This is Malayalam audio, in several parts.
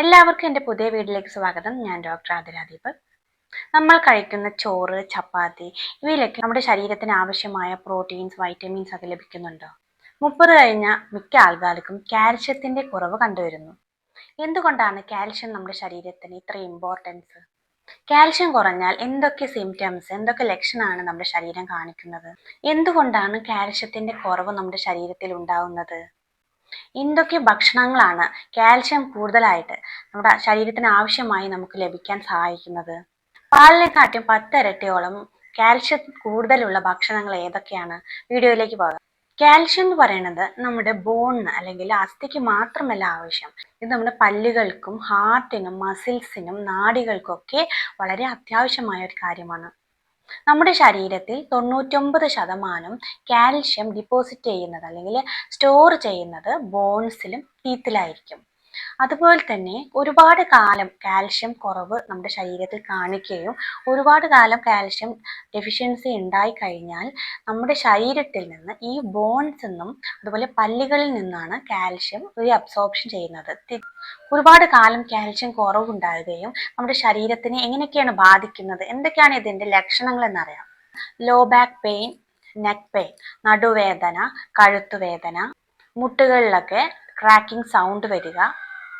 എല്ലാവർക്കും എന്റെ പുതിയ വീട്ടിലേക്ക് സ്വാഗതം. ഞാൻ ഡോക്ടർ ആദിരാദീപ് നമ്മൾ കഴിക്കുന്ന ചോറ് ചപ്പാത്തി ഇവയിലൊക്കെ നമ്മുടെ ശരീരത്തിന് ആവശ്യമായ പ്രോട്ടീൻസ് വൈറ്റമിൻസ് ഒക്കെ ലഭിക്കുന്നുണ്ടോ? മുപ്പത് കഴിഞ്ഞ മിക്ക ആൾക്കാർക്കും കാൽഷ്യത്തിന്റെ കുറവ് കണ്ടുവരുന്നു. എന്തുകൊണ്ടാണ് കാൽഷ്യം നമ്മുടെ ശരീരത്തിന് ഇത്ര ഇമ്പോർട്ടൻസ് കാൽഷ്യം കുറഞ്ഞാൽ എന്തൊക്കെ സിംറ്റംസ് എന്തൊക്കെ ലക്ഷണമാണ് നമ്മുടെ ശരീരം കാണിക്കുന്നത്? എന്തുകൊണ്ടാണ് കാൽഷ്യത്തിന്റെ കുറവ് നമ്മുടെ ശരീരത്തിൽ ഉണ്ടാവുന്നത്? എന്തൊക്കെ ഭക്ഷണങ്ങളാണ് കാൽഷ്യം കൂടുതലായിട്ട് നമ്മുടെ ശരീരത്തിന് ആവശ്യമായി നമുക്ക് ലഭിക്കാൻ സഹായിക്കുന്നത്? പാലിനെക്കാട്ടും പത്തിരട്ടിയോളം കാൽഷ്യം കൂടുതലുള്ള ഭക്ഷണങ്ങൾ ഏതൊക്കെയാണ്? വീഡിയോയിലേക്ക് പോകാം. കാൽഷ്യം എന്ന് പറയുന്നത് നമ്മുടെ ബോണിന് അല്ലെങ്കിൽ അസ്ഥിക്ക് മാത്രമല്ല ആവശ്യം. ഇത് നമ്മുടെ പല്ലുകൾക്കും ഹാർട്ടിനും മസിൽസിനും നാഡികൾക്കൊക്കെ വളരെ അത്യാവശ്യമായ ഒരു കാര്യമാണ്. നമ്മുടെ ശരീരത്തിൽ തൊണ്ണൂറ്റൊമ്പത് ശതമാനം കാൽഷ്യം ഡിപ്പോസിറ്റ് ചെയ്യുന്നത് അല്ലെങ്കിൽ സ്റ്റോർ ചെയ്യുന്നത് ബോൺസിലും ടീത്തിലായിരിക്കും അതുപോലെ തന്നെ ഒരുപാട് കാലം കാൽഷ്യം കുറവ് നമ്മുടെ ശരീരത്തിൽ കാണിക്കുകയും ഒരുപാട് കാലം കാൽഷ്യം ഡെഫിഷ്യൻസി ഉണ്ടായി കഴിഞ്ഞാൽ നമ്മുടെ ശരീരത്തിൽ നിന്ന് ഈ ബോൺസ് നിന്നും അതുപോലെ പല്ലുകളിൽ നിന്നാണ് കാൽഷ്യം ഒരു അബ്സോർപ്ഷൻ ചെയ്യുന്നത്. ഒരുപാട് കാലം കാൽഷ്യം കുറവുണ്ടാകുകയും നമ്മുടെ ശരീരത്തിനെ എങ്ങനെയൊക്കെയാണ് ബാധിക്കുന്നത്? എന്തൊക്കെയാണ് ഇതിന്റെ ലക്ഷണങ്ങൾ എന്നറിയാം? Low back pain neck pain നടുവേദന കഴുത്തുവേദന മുട്ടുകളിലൊക്കെ ക്രാക്കിംഗ് സൗണ്ട് വരിക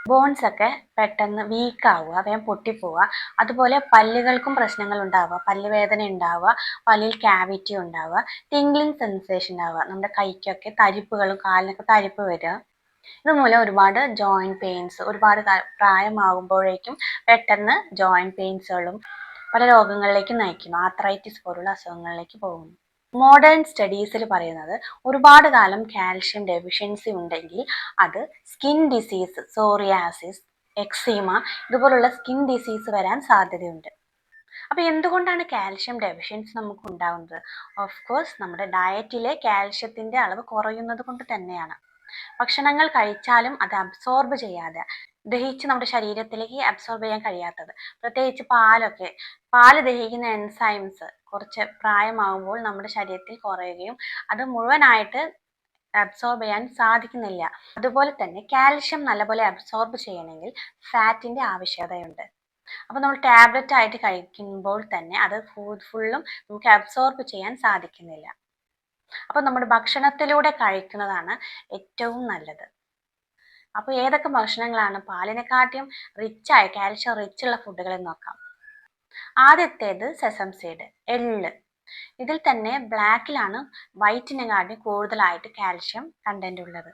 ബോൺസ് ഒക്കെ പെട്ടെന്ന് വീക്ക് ആവുക വേഗം പൊട്ടിപ്പോവുക. അതുപോലെ പല്ലുകൾക്കും പ്രശ്നങ്ങൾ ഉണ്ടാവുക. പല്ലുവേദന ഉണ്ടാവുക പല്ലിൽ ക്യാവിറ്റി ഉണ്ടാവുക ടിംഗ്ലിംഗ് സെൻസേഷൻ ഉണ്ടാവുക. നമ്മുടെ കൈക്കൊക്കെ തരിപ്പുകളും കാലിനൊക്കെ തരിപ്പ് വരിക. ഇതുമൂലം ഒരുപാട് ജോയിന്റ് പെയിൻസ് ഒരുപാട് പ്രായമാകുമ്പോഴേക്കും പെട്ടെന്ന് ജോയിന്റ് പെയിൻസുകളും പല രോഗങ്ങളിലേക്ക് നയിക്കുന്നു. ആത്രൈറ്റിസ് പോലുള്ള അസുഖങ്ങളിലേക്ക് പോകുന്നു. മോഡേൺ സ്റ്റഡീസിൽ പറയുന്നത് ഒരുപാട് കാലം കാൽഷ്യം ഡെഫിഷ്യൻസി ഉണ്ടെങ്കിൽ അത് സ്കിൻ ഡിസീസ് സോറിയാസിസ് എക്സീമ ഇതുപോലുള്ള സ്കിൻ ഡിസീസ് വരാൻ സാധ്യതയുണ്ട്. അപ്പോൾ എന്തുകൊണ്ടാണ് കാൽഷ്യം ഡെഫിഷ്യൻസി നമുക്ക് ഉണ്ടാകുന്നത് ഓഫ് കോഴ്സ് നമ്മുടെ ഡയറ്റിലെ കാൽഷ്യത്തിന്റെ അളവ് കുറയുന്നത് കൊണ്ട് തന്നെയാണ്. ഭക്ഷണങ്ങൾ കഴിച്ചാലും അത് അബ്സോർബ് ചെയ്യാതെ ദഹിച്ച് നമ്മുടെ ശരീരത്തിലേക്ക് അബ്സോർബ് ചെയ്യാൻ കഴിയാത്തത് പ്രത്യേകിച്ച് പാലൊക്കെ പാൽ ദഹിക്കുന്ന എൻസൈംസ് കുറച്ച് പ്രായമാകുമ്പോൾ നമ്മുടെ ശരീരത്തിൽ കുറയുകയും അത് മുഴുവനായിട്ട് അബ്സോർബ് ചെയ്യാൻ സാധിക്കുന്നില്ല. അതുപോലെ തന്നെ കാൽഷ്യം നല്ലപോലെ അബ്സോർബ് ചെയ്യണമെങ്കിൽ ഫാറ്റിന്റെ ആവശ്യകതയുണ്ട്. അപ്പോൾ നമ്മൾ ടാബ്ലറ്റ് ആയിട്ട് കഴിക്കുമ്പോൾ തന്നെ അത് ഫുള്ളും നമുക്ക് അബ്സോർബ് ചെയ്യാൻ സാധിക്കുന്നില്ല. അപ്പോൾ നമ്മുടെ ഭക്ഷണത്തിലൂടെ കഴിക്കുന്നതാണ് ഏറ്റവും നല്ലത്. അപ്പോൾ ഏതൊക്കെ ഭക്ഷണങ്ങളാണ് പാലിനെക്കാട്ടിയും റിച്ചായ കാൽഷ്യം റിച്ചുള്ള ഫുഡുകൾ നോക്കാം. ആദ്യത്തേത് സെസം സീഡ് എള്ള് ഇതിൽ തന്നെ ബ്ലാക്കിലാണ് വൈറ്റിനെക്കാട്ടി കൂടുതലായിട്ട് കാൽഷ്യം കണ്ടന്റ് ഉള്ളത്.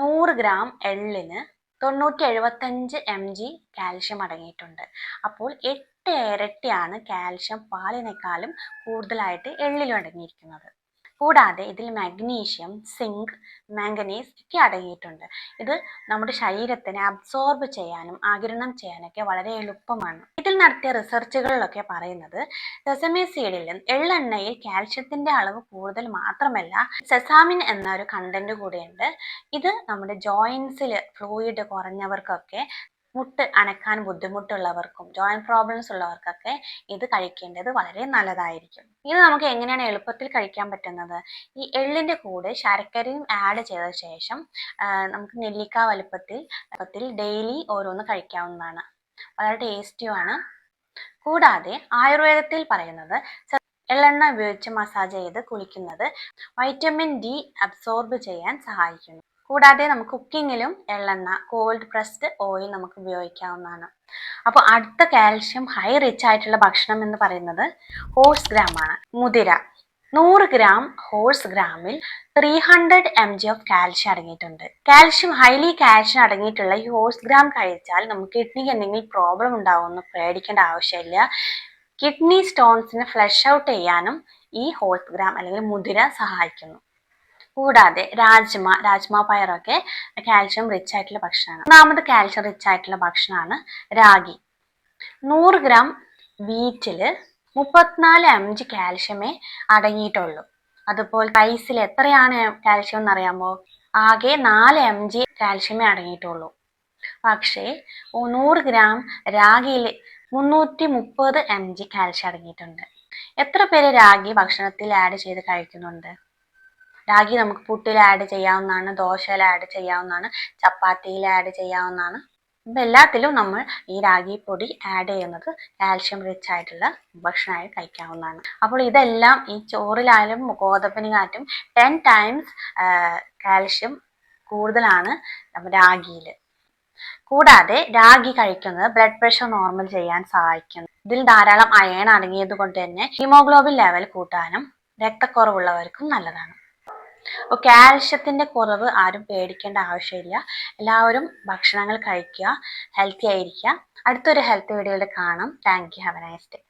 നൂറ് ഗ്രാം എള്ളിന് തൊണ്ണൂറ്റി എഴുപത്തഞ്ച് എം ജി കാൽഷ്യം അടങ്ങിയിട്ടുണ്ട്. അപ്പോൾ എട്ട് ഇരട്ടിയാണ് കാൽഷ്യം പാലിനേക്കാളും കൂടുതലായിട്ട് എള്ളിലും അടങ്ങിയിരിക്കുന്നത്. കൂടാതെ ഇതിൽ മാഗ്നീഷ്യം സിങ്ക് മാംഗനീസ് ഒക്കെ അടങ്ങിയിട്ടുണ്ട്. ഇത് നമ്മുടെ ശരീരത്തിനെ അബ്സോർബ് ചെയ്യാനും ആഗിരണം ചെയ്യാനൊക്കെ വളരെ എളുപ്പമാണ്. ഇതിൽ നടത്തിയ റിസർച്ചുകളിലൊക്കെ പറയുന്നത് സെസമി സീഡിലും എള്ളെണ്ണയിൽ കാൽഷ്യത്തിന്റെ അളവ് കൂടുതൽ മാത്രമല്ല സെസാമിൻ എന്ന ഒരു കണ്ടന്റ് കൂടെയുണ്ട്. ഇത് നമ്മുടെ ജോയിൻസിൽ ഫ്ലൂയിഡ് കുറഞ്ഞവർക്കൊക്കെ മുട്ട് അനക്കാൻ ബുദ്ധിമുട്ടുള്ളവർക്കും ജോയിന്റ് പ്രോബ്ലംസ് ഉള്ളവർക്കൊക്കെ ഇത് കഴിക്കേണ്ടത് വളരെ നല്ലതായിരിക്കും. ഇത് നമുക്ക് എങ്ങനെയാണ് എളുപ്പത്തിൽ കഴിക്കാൻ പറ്റുന്നത്? ഈ എള്ളിന്റെ കൂടെ ശർക്കരയും ആഡ് ചെയ്ത ശേഷം നമുക്ക് നെല്ലിക്ക വലുപ്പത്തിൽ വലുപ്പത്തിൽ ഡെയിലി ഓരോന്ന് കഴിക്കാവുന്നതാണ്. വളരെ ടേസ്റ്റിയുമാണ് കൂടാതെ ആയുർവേദത്തിൽ പറയുന്നത് എള്ളെണ്ണ ഉപയോഗിച്ച് മസാജ് ചെയ്ത് കുളിക്കുന്നത് വൈറ്റമിൻ ഡി അബ്സോർബ് ചെയ്യാൻ സഹായിക്കുന്നു. കൂടാതെ നമുക്ക് കുക്കിങ്ങിലും എള്ളെണ്ണ കോൾഡ് പ്രസ്ഡ് ഓയിൽ നമുക്ക് ഉപയോഗിക്കാവുന്നതാണ്. അപ്പോൾ അടുത്ത കാൽഷ്യം ഹൈ റിച്ച് ആയിട്ടുള്ള ഭക്ഷണം എന്ന് പറയുന്നത് ഹോഴ്സ് ഗ്രാം ആണ്. മുതിര. നൂറ് gram horse ഗ്രാമിൽ three hundred M G of calcium അടങ്ങിയിട്ടുണ്ട്. കാൽഷ്യം ഹൈലി കാൽഷ്യം അടങ്ങിയിട്ടുള്ള ഈ ഹോഴ്സ് ഗ്രാം കഴിച്ചാൽ നമുക്ക് കിഡ്നിക്ക് എന്തെങ്കിലും പ്രോബ്ലം ഉണ്ടാവുമെന്ന് പേടിക്കേണ്ട ആവശ്യമില്ല. കിഡ്നി സ്റ്റോൺസിനെ ഫ്ലഷ് ഔട്ട് ചെയ്യാനും ഈ ഹോഴ്സ് ഗ്രാം അല്ലെങ്കിൽ മുതിര സഹായിക്കുന്നു. കൂടാതെ രാജ്മ രാജ്മ പയറൊക്കെ കാൽഷ്യം റിച്ച് ആയിട്ടുള്ള ഭക്ഷണമാണ് ഒന്നാമത് കാൽഷ്യം റിച്ച് ആയിട്ടുള്ള ഭക്ഷണമാണ് രാഗി നൂറ് ഗ്രാം വീറ്റിൽ മുപ്പത്തിനാല് എം ജി കാൽഷ്യമേ അടങ്ങിയിട്ടുള്ളൂ. അതുപോലെ റൈസിൽ എത്രയാണ് കാൽഷ്യം എന്ന് അറിയാമോ? ആകെ നാല് എം ജി കാൽഷ്യമേ അടങ്ങിയിട്ടുള്ളൂ. പക്ഷേ നൂറ് ഗ്രാം രാഗിയിൽ മുന്നൂറ്റി മുപ്പത് എം ജി കാൽഷ്യം അടങ്ങിയിട്ടുണ്ട്. എത്ര പേര് രാഗി ഭക്ഷണത്തിൽ ആഡ് ചെയ്ത് കഴിക്കുന്നുണ്ട്? രാഗി നമുക്ക് പുട്ടിൽ ആഡ് ചെയ്യാവുന്നതാണ് ദോശയിൽ ആഡ് ചെയ്യാവുന്നതാണ് ചപ്പാത്തിയിൽ ആഡ് ചെയ്യാവുന്നതാണ്. അപ്പം എല്ലാത്തിലും നമ്മൾ ഈ രാഗി പൊടി ആഡ് ചെയ്യുന്നത് കാൽഷ്യം റിച്ച് ആയിട്ടുള്ള ഭക്ഷണമായി കഴിക്കാവുന്നതാണ്. അപ്പോൾ ഇതെല്ലാം ഈ ചോറിലായാലും കാറ്റും ടെൻ ടൈംസ് കാൽഷ്യം കൂടുതലാണ് രാഗിയിൽ. കൂടാതെ രാഗി കഴിക്കുന്നത് ബ്ലഡ് പ്രഷർ നോർമൽ ചെയ്യാൻ സഹായിക്കുന്നു. ഇതിൽ ധാരാളം അയൺ അടങ്ങിയത് കൊണ്ട് തന്നെ ഹീമോഗ്ലോബിൻ ലെവൽ കൂട്ടാനും രക്തക്കുറവുള്ളവർക്കും നല്ലതാണ്. അപ്പോൾ കാൽഷ്യത്തിന്റെ കുറവ് ആരും പേടിക്കേണ്ട ആവശ്യമില്ല. എല്ലാവരും ഭക്ഷണങ്ങൾ കഴിക്കുക ഹെൽത്തി ആയിരിക്കുക. അടുത്തൊരു ഹെൽത്ത് വീഡിയോയിൽ കാണാം. Thank you have a nice day